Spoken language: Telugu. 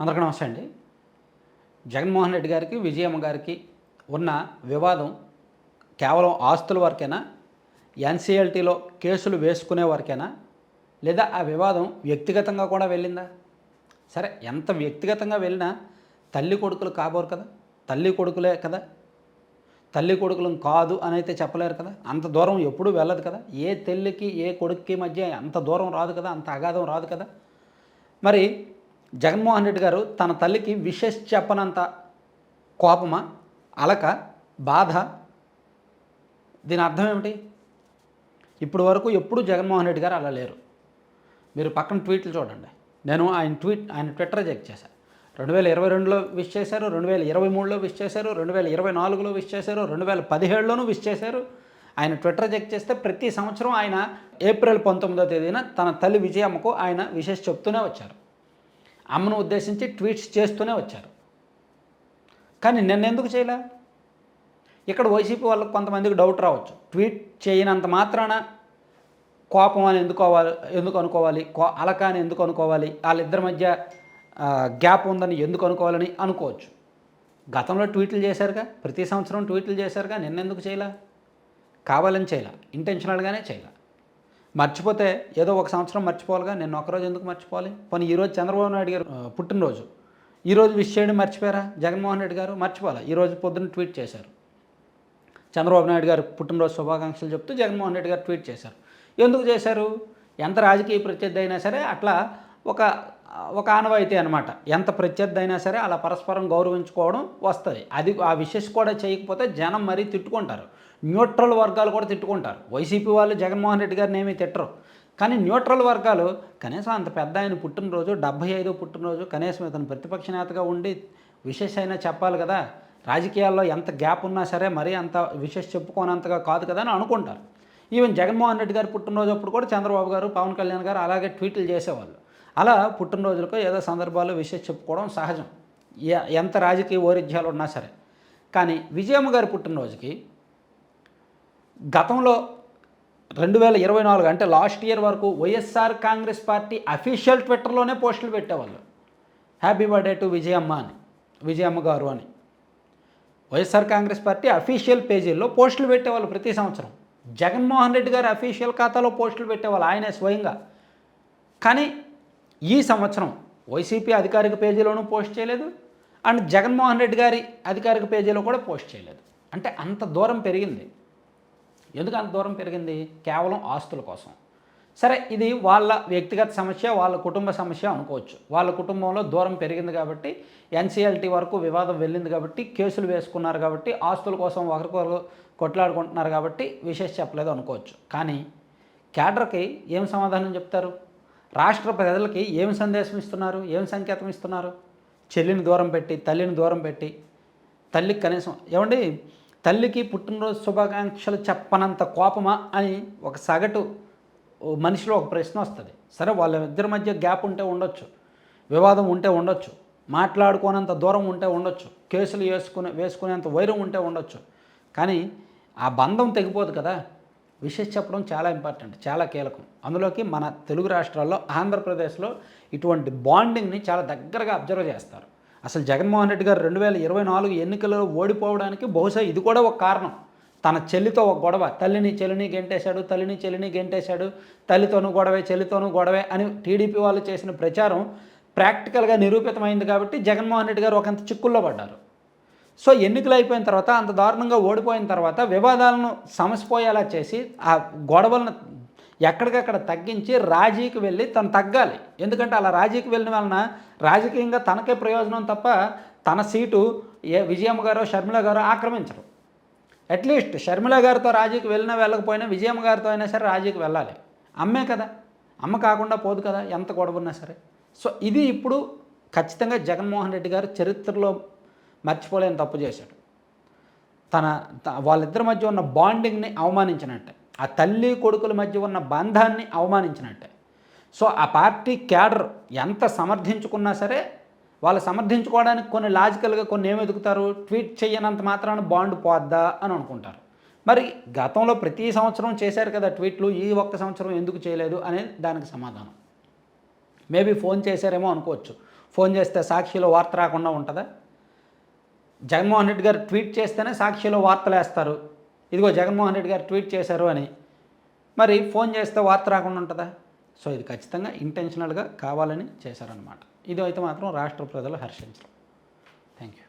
అందరికీ నమస్తే అండి. జగన్మోహన్ రెడ్డి గారికి విజయమ్మ గారికి ఉన్న వివాదం కేవలం ఆస్తుల వరకేనా? ఎన్సీఎల్టీలో కేసులు వేసుకునే వరకేనా? లేదా ఆ వివాదం వ్యక్తిగతంగా కూడా వెళ్ళిందా? సరే ఎంత వ్యక్తిగతంగా వెళ్ళినా తల్లి కొడుకులు కాబోరు కదా తల్లి కొడుకులే కదా తల్లి కొడుకులు కాదు అని అయితే చెప్పలేరు కదా అంత దూరం ఎప్పుడూ వెళ్ళదు కదా ఏ తల్లికి ఏ కొడుక్కి మధ్య అంత దూరం రాదు కదా అంత అగాధం రాదు కదా. మరి జగన్మోహన్ రెడ్డి గారు తన తల్లికి విషెస్ చెప్పనంత కోపమా అలక బాధ? దీని అర్థం ఏమిటి? ఇప్పుడు వరకు ఎప్పుడూ జగన్మోహన్ రెడ్డి గారు అలా లేరు. మీరు పక్కన ట్వీట్లు చూడండి. నేను ఆయన ట్వీట్ ఆయన ట్విట్టర్ చెక్ చేశాను రెండు వేల ఇరవై రెండులో విష్ చేశారు రెండు వేల ఇరవై మూడులో విష్ చేశారు రెండు వేల ఇరవై నాలుగులో విష్ చేశారు రెండు వేల పదిహేడులోనూ విష్ చేశారు. ఆయన ట్విట్టర్ చెక్ చేస్తే ప్రతి సంవత్సరం ఆయన ఏప్రిల్ పంతొమ్మిదో తేదీన తన తల్లి విజయమ్మకు ఆయన విషెస్ చెప్తూనే వచ్చారు. అమ్మను ఉద్దేశించి ట్వీట్స్ చేస్తూనే వచ్చారు. కానీ నిన్న ఎందుకు చేయలే? ఇక్కడ వైసీపీ వాళ్ళకి కొంతమందికి డౌట్ రావచ్చు. ట్వీట్ చేయనంత మాత్రాన కోపం అని ఎందుకోవాలి ఎందుకు అనుకోవాలి? కో అలక అని ఎందుకు అనుకోవాలి? వాళ్ళిద్దరి మధ్య గ్యాప్ ఉందని ఎందుకు అనుకోవాలని అనుకోవచ్చు. గతంలో ట్వీట్లు చేశారుగా? ప్రతి సంవత్సరం ట్వీట్లు చేశారుగా? నిన్న ఎందుకు చేయలే? కావాలని చేయలే. ఇంటెన్షనల్గానే చేయలే. మర్చిపోతే ఏదో ఒక సంవత్సరం మర్చిపోవాలిగా నేను ఒకరోజు ఎందుకు మర్చిపోవాలి? పోనీ ఈరోజు చంద్రబాబు నాయుడు గారు పుట్టినరోజు. ఈరోజు విష్ చేయడం మర్చిపోయారా? జగన్మోహన్ రెడ్డి గారు మర్చిపోవాలి. ఈరోజు పొద్దున్న ట్వీట్ చేశారు. చంద్రబాబు నాయుడు గారు పుట్టినరోజు శుభాకాంక్షలు చెప్తూ జగన్మోహన్ రెడ్డి గారు ట్వీట్ చేశారు. ఎందుకు చేశారు? ఎంత రాజకీయ ప్రత్యర్థి అయినా సరే అట్లా ఒక ఒక ఆనవాయితీ అనమాట ఎంత ప్రత్యర్థి అయినా సరే అలా పరస్పరం గౌరవించుకోవడం వస్తుంది. అది ఆ విశేష కూడా చేయకపోతే జనం మరీ తిట్టుకుంటారు. న్యూట్రల్ వర్గాలు కూడా తిట్టుకుంటారు. వైసీపీ వాళ్ళు జగన్మోహన్ రెడ్డి గారిని ఏమీ తిట్టరు. కానీ న్యూట్రల్ వర్గాలు కనీసం అంత పెద్ద ఆయన పుట్టినరోజు డెబ్బై ఐదో పుట్టినరోజు కనీసం ఇతను ప్రతిపక్ష నేతగా ఉండి విశేష అయినా చెప్పాలి కదా. రాజకీయాల్లో ఎంత గ్యాప్ ఉన్నా సరే మరీ అంత విశేష చెప్పుకోనంతగా కాదు కదా అని అనుకుంటారు. ఈవెన్ జగన్మోహన్ రెడ్డి గారు పుట్టినరోజు అప్పుడు కూడా చంద్రబాబు గారు పవన్ కళ్యాణ్ గారు అలాగే ట్వీట్లు చేసేవాళ్ళు. అలా పుట్టినరోజులకు ఏదో సందర్భాల్లో విషయం చెప్పుకోవడం సహజం. ఎ- ఎంత రాజకీయ వైరుధ్యాలు ఉన్నా సరే. కానీ విజయమ్మ గారి పుట్టినరోజుకి గతంలో రెండు వేల ఇరవై నాలుగు అంటే లాస్ట్ ఇయర్ వరకు వైఎస్ఆర్ కాంగ్రెస్ పార్టీ అఫీషియల్ ట్విట్టర్లోనే పోస్టులు పెట్టేవాళ్ళు. హ్యాపీ బర్త్డే టు విజయమ్మ అని విజయమ్మ గారు అని. వైఎస్ఆర్ కాంగ్రెస్ పార్టీ అఫీషియల్ పేజీల్లో పోస్టులు పెట్టేవాళ్ళు ప్రతి సంవత్సరం. జగన్మోహన్ రెడ్డి గారి అఫీషియల్ ఖాతాలో పోస్టులు పెట్టేవాళ్ళు ఆయనే స్వయంగా. కానీ ఈ సంవత్సరం వైసీపీ అధికారిక పేజీలోనూ పోస్ట్ చేయలేదు అండ్ జగన్మోహన్ రెడ్డి గారి అధికారిక పేజీలో కూడా పోస్ట్ చేయలేదు. అంటే అంత దూరం పెరిగింది. ఎందుకు అంత దూరం పెరిగింది? కేవలం ఆస్తుల కోసం. సరే ఇది వాళ్ళ వ్యక్తిగత సమస్య వాళ్ళ కుటుంబ సమస్య అనుకోవచ్చు. వాళ్ళ కుటుంబంలో దూరం పెరిగింది కాబట్టి ఎన్సీఎల్టీ వరకు వివాదం వెళ్ళింది కాబట్టి కేసులు వేసుకున్నారు కాబట్టి ఆస్తుల కోసం ఒకరికొకరు కొట్లాడుకుంటున్నారు కాబట్టి విశేష చెప్పలేదు అనుకోవచ్చు. కానీ క్యాడర్కి ఏం సమాధానం చెప్తారు? రాష్ట్ర ప్రజలకి ఏం సందేశం ఇస్తున్నారు? ఏం సంకేతం ఇస్తున్నారు? చెల్లిని దూరం పెట్టి తల్లిని దూరం పెట్టి తల్లికి కనీసం ఏమండి? తల్లికి పుట్టినరోజు శుభాకాంక్షలు చెప్పనంత కోపమా అని ఒక సగటు ఓ మనిషిలో ఒక ప్రశ్న వస్తుంది. సరే వాళ్ళ ఇద్దరి మధ్య గ్యాప్ ఉంటే ఉండొచ్చు. వివాదం ఉంటే ఉండొచ్చు. మాట్లాడుకోనంత దూరం ఉంటే ఉండొచ్చు. కేసులు వేసుకునే వేసుకునేంత వైరం ఉంటే ఉండొచ్చు. కానీ ఆ బంధం తెగిపోదు కదా. విషెస్ చెప్పడం చాలా ఇంపార్టెంట్ చాలా కీలకం. అందులోకి మన తెలుగు రాష్ట్రాల్లో ఆంధ్రప్రదేశ్లో ఇటువంటి బాండింగ్ని చాలా దగ్గరగా అబ్జర్వ్ చేస్తారు. అసలు జగన్మోహన్ రెడ్డి గారు రెండు వేల ఇరవై నాలుగు ఎన్నికల్లో ఓడిపోవడానికి బహుశా ఇది కూడా ఒక కారణం. తన చెల్లితో ఒక గొడవ తల్లిని చెల్లిని గెంటేశాడు తల్లిని చెల్లిని గెంటేశాడు తల్లితోనూ గొడవే చెల్లితోనూ గొడవే అని టీడీపీ వాళ్ళు చేసిన ప్రచారం ప్రాక్టికల్గా నిరూపితమైంది కాబట్టి జగన్మోహన్ రెడ్డి గారు ఒకంత చిక్కుల్లో పడ్డారు. సో ఎన్నికలు అయిపోయిన తర్వాత అంత దారుణంగా ఓడిపోయిన తర్వాత వివాదాలను సమసిపోయేలా చేసి ఆ గొడవలను ఎక్కడికక్కడ తగ్గించి రాజీకి వెళ్ళి తను తగ్గాలి. ఎందుకంటే అలా రాజీకి వెళ్ళిన వలన రాజకీయంగా తనకే ప్రయోజనం తప్ప తన సీటు ఏ విజయమ్మ గారో షర్మిల గారో ఆక్రమించరు. అట్లీస్ట్ షర్మిల గారితో రాజీకి వెళ్ళినా వెళ్ళకపోయినా విజయమ్మ గారితో అయినా సరే రాజీకి వెళ్ళాలి. అమ్మే కదా. అమ్మ కాకుండా పోదు కదా ఎంత గొడవ ఉన్నా సరే. సో ఇది ఇప్పుడు ఖచ్చితంగా జగన్మోహన్ రెడ్డి గారు చరిత్రలో మర్చిపోలేని తప్పు చేశాడు. తన వాళ్ళిద్దరి మధ్య ఉన్న బాండింగ్ని అవమానించినట్టే. ఆ తల్లి కొడుకుల మధ్య ఉన్న బంధాన్ని అవమానించినట్టే. సో ఆ పార్టీ క్యాడర్ ఎంత సమర్థించుకున్నా సరే వాళ్ళు సమర్థించుకోవడానికి కొన్ని లాజికల్గా కొన్ని ఏమి ఎదుగుతారు ట్వీట్ చేయనంత మాత్రాన బాండ్ పోద్దా అని అనుకుంటారు. మరి గతంలో ప్రతి సంవత్సరం చేశారు కదా ట్వీట్లు ఈ ఒక్క సంవత్సరం ఎందుకు చేయలేదు అనేది దానికి సమాధానం. మేబీ ఫోన్ చేశారేమో అనుకోవచ్చు. ఫోన్ చేస్తే సాక్షిలో వార్త రాకుండా ఉంటుందా? జగన్మోహన్ రెడ్డి గారు ట్వీట్ చేస్తేనే సాక్షిలో వార్తలు వేస్తారు. ఇదిగో జగన్మోహన్ రెడ్డి గారు ట్వీట్ చేశారు అని. మరి ఫోన్ చేస్తే వార్త రాకుండా ఉంటుందా? సో ఇది ఖచ్చితంగా ఇంటెన్షనల్గా కావాలని చేశారనమాట ఇది అయితే మాత్రం రాష్ట్ర ప్రజలు హర్షించరు. Thank you